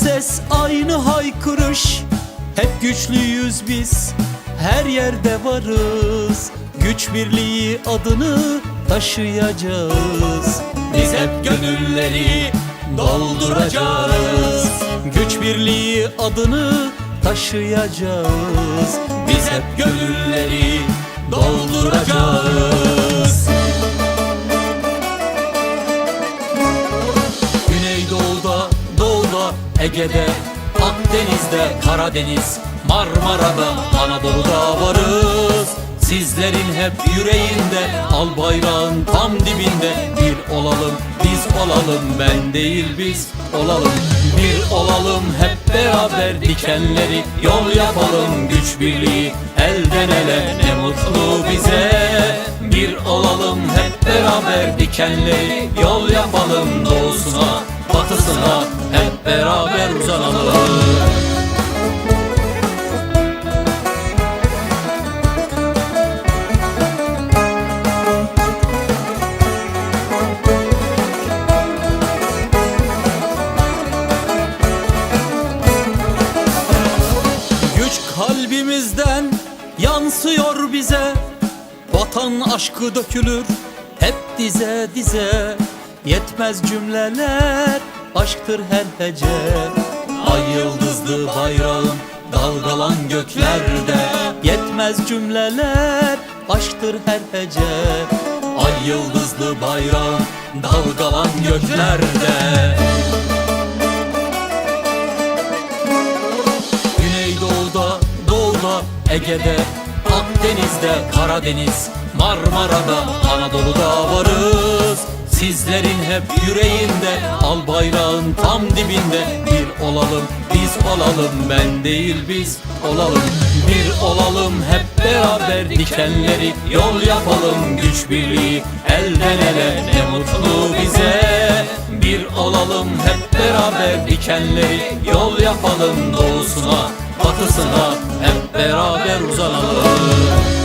ses aynı haykırış. Hep güçlüyüz biz her yerde varız. Güç birliği adını taşıyacağız. Biz hep gönülleri dolduracağız. Güç birliği adını taşıyacağız. Biz hep gönülleri dolduracağız Ege'de, Akdeniz'de, Karadeniz, Marmara'da, Anadolu'da varız. Sizlerin hep yüreğinde, al bayrağın tam dibinde. Bir olalım, biz olalım, ben değil biz olalım. Bir olalım hep beraber dikenleri yol yapalım güç birliği elden ele ne mutlu bize. Bir olalım hep beraber dikenleri yol yapalım doğusuna batısına hep beraber uzanalım. Kalbimizden yansıyor bize Vatan aşkı dökülür hep dize dize Yetmez cümleler aşktır her hece Ay yıldızlı bayrağın dalgalan göklerde Yetmez cümleler aşktır her hece Ay yıldızlı bayrağın dalgalan göklerde Güneydoğu'da, Doğu'da, Ege'de, Akdeniz'de, Karadeniz, Marmara'da, Anadolu'da varız. Sizlerin hep yüreğinde, al bayrağın tam dibinde. Bir olalım, biz olalım, ben değil biz olalım. Bir olalım hep beraber dikenleri yol yapalım güç birliği elden ele ne mutlu bize. Bir olalım hep beraber dikenleri yol yapalım doğusuna batısına hep beraber uzanalım